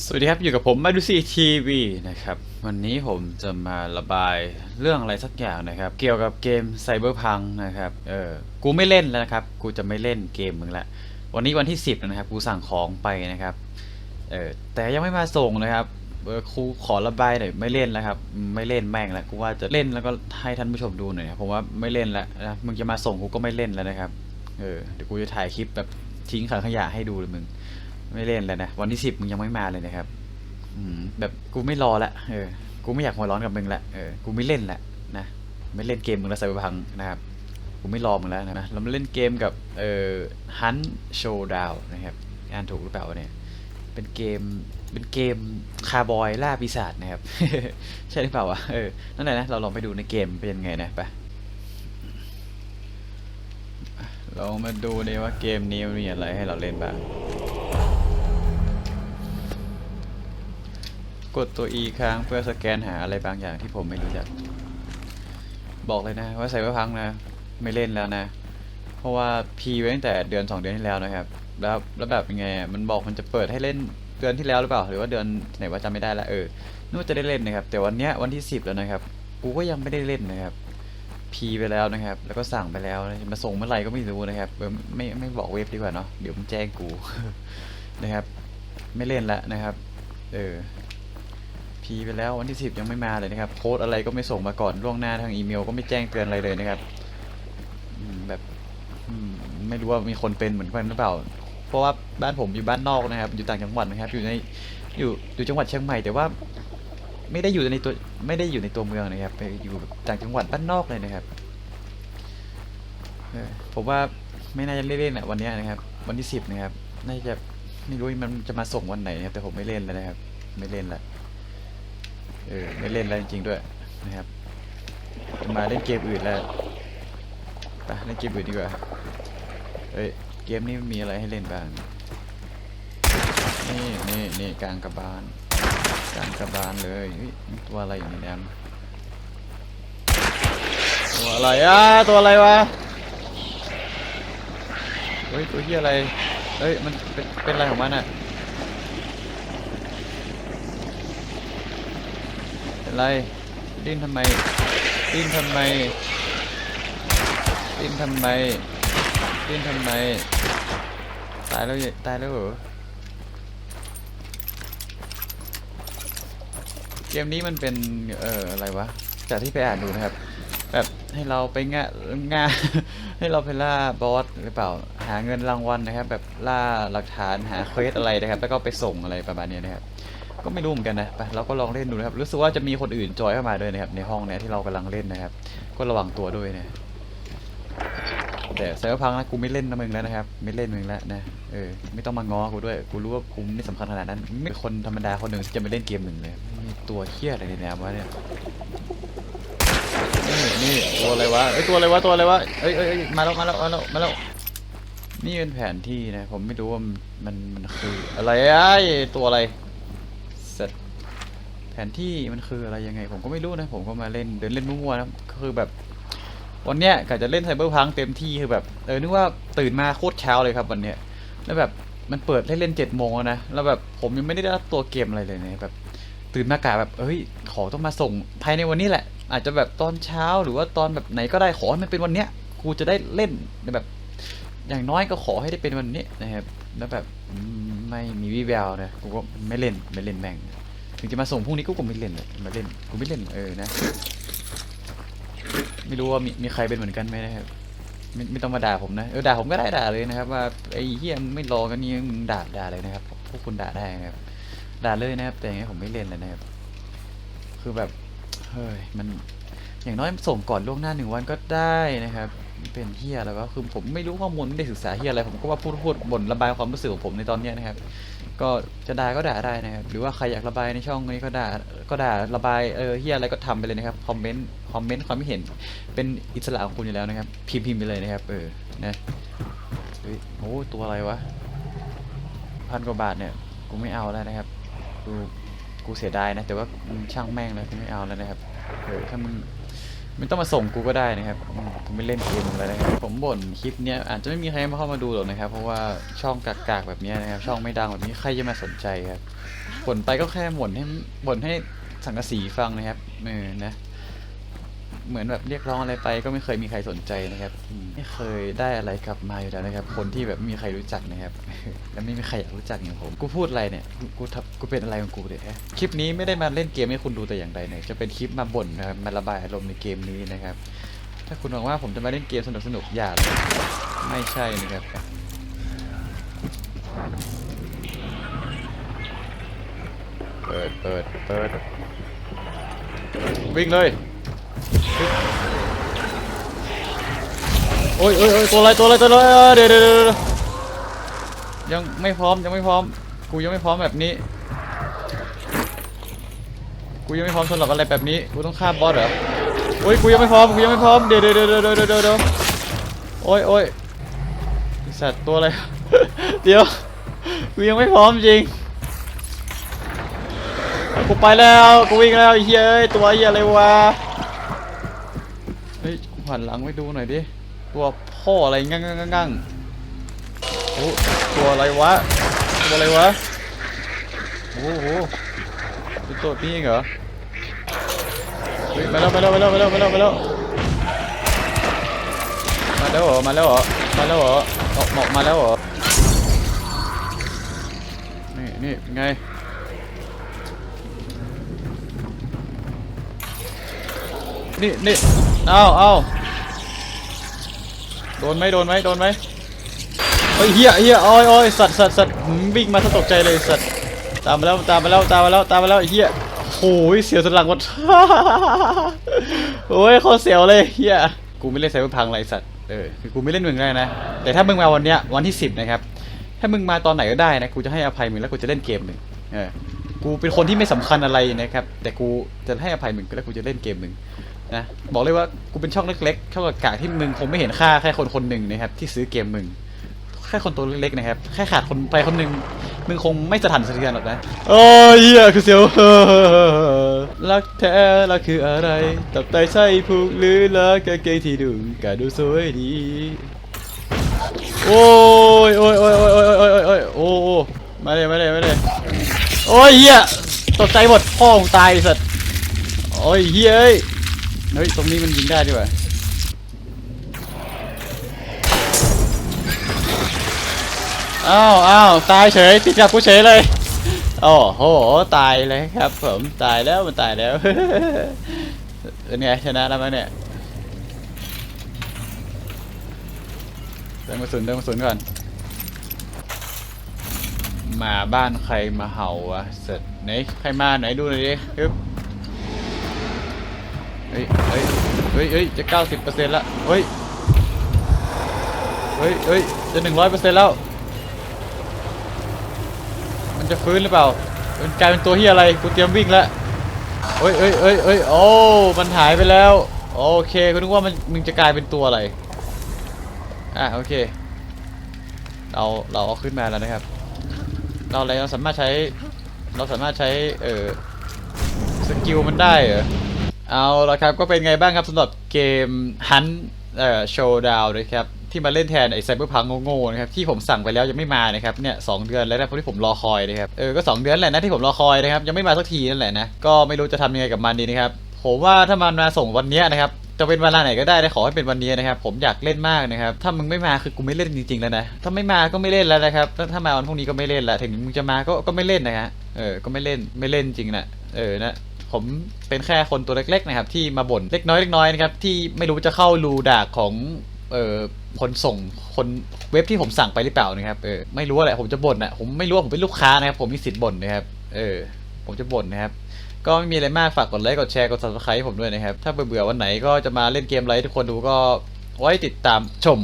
สวัสดีครับ อยู่กับผมมาดูซีทีวีนะครับ วันนี้ผมจะมาระบายเรื่องอะไรสักอย่างนะครับ เกี่ยวกับเกมไซเบอร์พังนะครับเออกูไม่เล่นแล้วนะครับ กูจะไม่เล่นเกมมึงละ วันนี้วันที่ 10 นะครับ กูสั่งของไปนะครับเออแต่ยังไม่มาส่งนะครับเออครูขอระบายหน่อยไม่เล่นแล้วครับ ไม่เล่นแม่งแล้วกูว่าจะเล่นแล้วก็ให้ท่านผู้ชมดูหน่อยนะผมว่าไม่เล่นแล้วนะมึงจะมาส่งกูก็ไม่เล่นแล้วนะครับเออเดี๋ยวกูจะถ่ายคลิปแบบทิ้งขังขยะให้ดูเลยมึง ไม่เล่นแล้วนะ วันที่สิบมึงยังไม่มาเลยนะครับอืมแบบกูไม่รอละเออ กูไม่อยากหัวร้อนกับมึงละเออ กูไม่เล่นละนะ ไม่เล่นเกมมึงแล้วไซเบอร์พังนะครับ กูไม่รอมึงแล้วนะ เรามาเล่นเกมกับเอ่อ Hunt Showdown นะครับ อ่านถูกหรือเปล่าเนี่ย เป็นเกม เป็นเกมคาร์บอยล่าปีศาจนะครับ ใช่หรือเปล่าวะ เออ นั่นแหละนะ เราลองไปดูในเกมเป็นยังไงนะไป เรามาดูดีว่าเกมนี้มันมีอะไรให้เราเล่นบ้าง กดตัว E ค้างเพื่อสแกนหาอะไรบางอย่างที่ผมไม่รู้จัก บอกเลยนะว่าไซเบอร์พังนะ ไม่เล่นแล้วนะ เพราะว่าพีไว้ตั้งแต่เดือน 2 เดือนที่แล้วนะครับ แล้วแล้วแบบยังไงมันบอกมันจะเปิดให้เล่นเดือนที่แล้วหรือเปล่า หรือว่าเดือนไหนว่าจำไม่ได้ละเออนึกว่าจะได้เล่นนะครับ แต่วันเนี้ยวันที่ 10 แล้วนะครับ กูก็ยังไม่ได้เล่นนะครับพีไปแล้วนะครับ แล้วก็สั่งไปแล้วมาส่งเมื่อไหร่ก็ไม่รู้นะครับไม่ไม่บอกเว็บดีกว่าเนาะเดี๋ยวมันแจ้งกูนะครับ ไม่เล่นละนะครับ เออ พีไปแล้ววันที่สิบยังไม่มาเลยนะครับ โค้ดอะไรก็ไม่ส่งมาก่อนล่วงหน้าทางอีเมลก็ไม่แจ้งเตือนอะไรเลยนะครับแบบไม่รู้ว่ามีคนเป็นเหมือนกันหรือเปล่า เพราะว่าบ้านผมอยู่บ้านนอกนะครับ อยู่ต่างจังหวัดนะครับ อยู่ในอยู่อยู่จังหวัดเชียงใหม่ แต่ว่าไม่ได้อยู่ในตัวไม่ได้อยู่ในตัวเมืองนะครับ ไปอยู่ต่างจังหวัดบ้านนอกเลยนะครับผมว่าไม่น่าจะเล่นๆอะวันนี้นะครับ วันที่สิบนะครับ น่าจะไม่รู้มันจะมาส่งวันไหนนะครับ แต่ผมไม่เล่นแล้วนะครับ ไม่เล่นละ เออไม่เล่นแล้วจริงๆด้วยนะครับ มาเล่นเกมอื่นแล้วไปเล่นเกมอื่นดีกว่าเอ้ยเกมนี้มีอะไรให้เล่นบ้าง นี่นี่นี่กลางกระบาลกลางกระบาลเลยตัวอะไรอย่างนี้แอมตัวอะไรอะตัวอะไรวะเฮ้ยตัวเหียอะไรเฮ้ยมันเป็นเป็นอะไรของมันอะ เป็นไรดิ้นทำไมดิ้นทำไมดิ้นทำไมดิ้นทำไมตายแล้วตายแล้วเหรอเกมนี้มันเป็นเอ่ออะไรวะจากที่ไปอ่านดูนะครับ แบบให้เราไปง่าง่าให้เราไปล่าบอสหรือเปล่าหาเงินรางวัลนะครับ แบบล่าหลักฐานหาเควสอะไรนะครับ แล้วก็ไปส่งอะไรประมาณนี้นะครับ ก็ไม่รู้เหมือนกันนะไปเราก็ลองเล่นดูนะครับรู้สึกว่าจะมีคนอื่นจอยเข้ามาด้วยนะครับในห้องเนี้ยที่เรากำลังเล่นนะครับ ก็ระวังตัวด้วยนะแต่ไซเบอร์พังนะกูไม่เล่นนะมึงแล้วนะครับ ไม่เล่นมึงแล้วนะเออไม่ต้องมาง้อกูด้วยกูรู้ว่ากูไม่สำคัญขนาดนั้นไม่คนธรรมดาคนหนึ่งที่จะมาเล่นเกมหนึ่งเลยมีตัวเฮี้ยอะไรในแนววะเนี่ยนี่นี่ตัวอะไรวะเอ้ยตัวอะไรวะตัวอะไรวะเอ้ยเอ้ยเอ้ยมาแล้วมาแล้วมาแล้วมาแล้วนี่เป็นแผนที่นะผมไม่รู้ว่ามันมันคืออะไรไอ้ตัวอะไร แผนที่มันคืออะไรยังไง ผมก็ไม่รู้นะ ผมก็มาเล่นเดินเล่นมั่วๆนะคือแบบ วันเนี้ยกะจะเล่นไซเบอร์พังเต็มที่คือแบบเออนึกว่าตื่นมาโคตรเช้าเลยครับวันเนี้ยแล้วแบบมันเปิดให้เล่นเจ็ดโมงนะแล้วแบบผมยังไม่ได้รับตัวเกมอะไรเลยเนะแบบตื่นมากะแบบเอ้ยขอต้องมาส่งภายในวันนี้แหละ อาจจะแบบตอนเช้าหรือว่าตอนแบบไหนก็ได้ขอให้มันเป็นวันเนี้ยกูจะได้เล่นแบบ อย่างน้อยก็ขอให้ได้เป็นวันนี้นะครับแล้วแบบไม่มีวิแววนะกูก็ไม่เล่นไม่เล่นแม่ง ถึงจะมาส่งพรุ่งนี้กูก็ไม่เล่นเลยมาเล่นกูไม่เล่นเออนะ ไม่รู้ว่ามีมีใครเป็นเหมือนกันไหมนะครับไม่ไม่ต้องมาด่าผมนะเออด่าผมก็ได้ด่าเลยนะครับ ว่าไอ้เฮียมึงไม่รอกันนี่มึงด่าด่าเลยนะครับพวกคุณด่าได้นะครับด่าเลยนะครับ แต่อย่างนี้ผมไม่เล่นเลยนะครับ คือแบบเฮ้ยมันอย่างน้อยส่งก่อนล่วงหน้าหนึ่งวันก็ได้นะครับ เป็นเฮียอะไรวะคือผมไม่รู้ข้อมูลไม่ได้ศึกษาเฮียอะไรผมก็ว่าพูดพูดบ่นระบายความรู้สึกของผมในตอนเนี้ยนะครับ ก็จะด่าก็ด่าได้นะครับ หรือว่าใครอยากระบายในช่องนี้ก็ด่าก็ด่าระบายเออเฮียอะไรก็ทำไปเลยนะครับคอมเมนต์คอมเมนต์ความคิดเห็น เป็นอิสระของคุณอยู่แล้วนะครับ พิมพ์พิมพ์ไปเลยนะครับเออนะเฮ้ยโอ้ตัวอะไรวะพันกว่าบาทเนี่ยกูไม่เอาแล้วนะครับกูกูเสียดายนะ แต่ว่าช่างแม่งแล้วกูไม่เอาแล้วนะครับเออถ้ามึงไม่ต้องมาส่งกูก็ได้นะครับ อืมไม่เล่นเกมมึงแล้วนะครับผมบ่นคลิปเนี้ยอาจจะไม่มีใครมาเข้ามาดูหรอกนะครับ เพราะว่าช่องกากๆแบบนี้นะครับ ช่องไม่ดังแบบนี้ใครจะมาสนใจครับบ่นไปก็แค่บ่นให้บ่นให้สังกสีฟังนะครับเออนะเหมือนแบบเรียกร้องอะไรไปก็ไม่เคยมีใครสนใจนะครับไม่เคยได้อะไรกลับมาอยู่แล้วนะครับ คนที่แบบไม่มีใครรู้จักนะครับ และไม่มีใครอยากรู้จักอย่างผมกูพูดอะไรเนี่ยกูกูทำกูเป็นอะไรของกูเนี่ยคลิปนี้ไม่ได้มาเล่นเกมให้คุณดูแต่อย่างใดเนี่ยจะเป็นคลิปมาบ่นนะครับมาระบายอารมณ์ในเกมนี้นะครับ ถ้าคุณหวังว่าผมจะมาเล่นเกมสนุกสนุกอย่าเลยไม่ใช่นะครับเปิดเปิดเปิดวิ่งเลยโอ้ยโอ้ยโอ้ยตัวอะไรตัวอะไรตัวอะไรเออเดี๋ยวเดี๋ยวเดี๋ยวเดี๋ยวยังไม่พร้อมยังไม่พร้อมกูยังไม่พร้อมแบบนี้กูยังไม่พร้อมสำหรับอะไรแบบนี้กูต้องฆ่าบอสเหรอ โอ้ยกูยังไม่พร้อมกูยังไม่พร้อมเดี๋ยวเดี๋ยวเดี๋ยวเดี๋ยวเดี๋ยวโอ้ยโอ้ยสัตว์ตัวอะไร เดี๋ยวกูยังไม่พร้อมจริงกูไปแล้วกูวิ่งแล้วเฮ้ยตัวเหี้ยอะไรวะเฮ้ยกูหันหลังไปดูหน่อยดิตัวพ่ออะไรงั่งงั่งงั่งโอ้ตัวอะไรวะตัวอะไรวะโอ้โหตัวนี้เองเหรอ มาแล้วมาแล้วมาแล้วมาแล้วมาแล้วมาแล้วมาแล้วเหรอมาแล้วเหรอมาแล้วเหรอออกหมอกมาแล้วเหรอนี่นี่เป็นไงนี่นี่เอาเอาโดนไหมโดนไหมโดนไหมเฮ้ยเฮียเฮียโอ้ยโอ้ยสัตว์สัตว์สัตว์วิ่งมาซะตกใจเลยสัตว์ตามมาแล้วตามมาแล้วตามมาแล้วตามมาแล้วเฮีย โอ้ยเสียวสลังหมดโอ้ยโคตรเสียวเลยเฮียกูไม่เล่นไซเบอร์พังไรสัตว์เออคือกูไม่เล่นมึงได้นะ แต่ถ้ามึงมาวันเนี้ยวันที่สิบนะครับ ถ้ามึงมาตอนไหนก็ได้นะกูจะให้อภัยมึงแล้วกูจะเล่นเกมหนึ่งเออกูเป็นคนที่ไม่สำคัญอะไรนะครับ แต่กูจะให้อภัยมึงแล้วกูจะเล่นเกมหนึ่งนะบอกเลยว่ากูเป็นช่องเล็กๆช่องกากๆที่มึงคงไม่เห็นค่าแค่คนคนหนึ่งนะครับที่ซื้อเกมมึงแค่คนตัวเล็กๆนะครับแค่ขาดคนไปคนหนึ่ง มึงคงไม่สะทันสะเทือนหรอกนะโอ้ยเฮียคือเสียวรักแท้รักคืออะไร ตับไตไส้พุงหรือรักกเกงที่ดุกดูสวยดี โอ้ยโอ้ยโอ้ยโอ้ยโอ้ยโอ้ยโอ้ยโอ้มาเลยมาเลยมาเลยโอ้ยเฮียตกใจหมดพ่อของตายสัตว์โอ้ยเฮียเฮ้ยตรงนี้มันยิงได้ดีกว่า อ้าวอ้าวตายเฉยติดกับกูเฉยเลยโอ้โหตายเลยครับ ผมตายแล้วมันตายแล้วเป็นไงชนะแล้วมั้ยเนี่ยเติมกระสุนเติมกระสุนก่อนมาบ้านใครมาเห่าวะเสร็จไหนใครมาไหนดูหน่อยดิฮึบเฮ้ยเฮ้ยเฮ้ยเฮ้ยจะเก้าสิบเปอร์เซ็นต์ละเฮ้ยเฮ้ยเฮ้ยจะหนึ่งร้อยเปอร์เซ็นต์แล้ว จะฟื้นหรือเปล่ามันกลายเป็นตัวเฮียอะไรกูเตรียมวิ่งแล้วเฮ้ยเฮ้ยเฮ้ยเฮ้ยโอ้มันหายไปแล้วโอเคกูนึกว่ามันมึงจะกลายเป็นตัวอะไรอะโอเคเราเราเอาขึ้นมาแล้วนะครับ เราอะไรเราสามารถใช้เราสามารถใช้เอ่อสกิลมันได้เหรอเอาละครับก็เป็นไงบ้างครับสำหรับเกมฮันเอ่อโชว์ดาวนะครับ ที่มาเล่นแทนไอ้ไซเบอร์พังโง่ๆนะครับที่ผมสั่งไปแล้วยังไม่มานะครับเนี่ยสองเดือนแล้วนะเพราะที่ผมรอคอยนะครับเออก็สองเดือนแหละนะที่ผมรอคอยนะครับยังไม่มาสักทีนั่นแหละนะก็ไม่รู้จะทำยังไงกับมันดีนะครับผมว่าถ้ามันมาส่งวันนี้นะครับจะเป็นเวลาไหนก็ได้นะขอให้เป็นวันนี้นะครับ ผมอยากเล่นมากนะครับ ถ้ามึงไม่มาคือกูไม่เล่นจริงๆแล้วนะถ้าไม่มาก็ไม่เล่นแล้วนะครับ ถ้าถ้ามาวันพรุ่งนี้ก็ไม่เล่นละถึงมึงจะมาก็ก็ไม่เล่นนะฮะเออก็ไม่เล่นไม่เล่นจริงนะเออนะผมเป็นแค่คนตัวเล็กๆนะครับที่มาบ่นเล็กน้อยเล็กน้อยนะครับที่ไม่รู้จะเข้ารูดากของ เอ่อคนส่งคนเว็บที่ผมสั่งไปหรือเปล่านะครับเออไม่รู้อะไรผมจะบ่นอะผมไม่รู้ผมเป็นลูกค้านะครับ ผมมีสิทธิ์บ่นนะครับเออผมจะบ่นนะครับ ก็ไม่มีอะไรมากฝากกดไลค์กดแชร์กด subscribe ให้ผมด้วยนะครับ ถ้าเบื่อวันไหนก็จะมาเล่นเกมไรให้ทุกคนดูก็ไว้ติดตามชม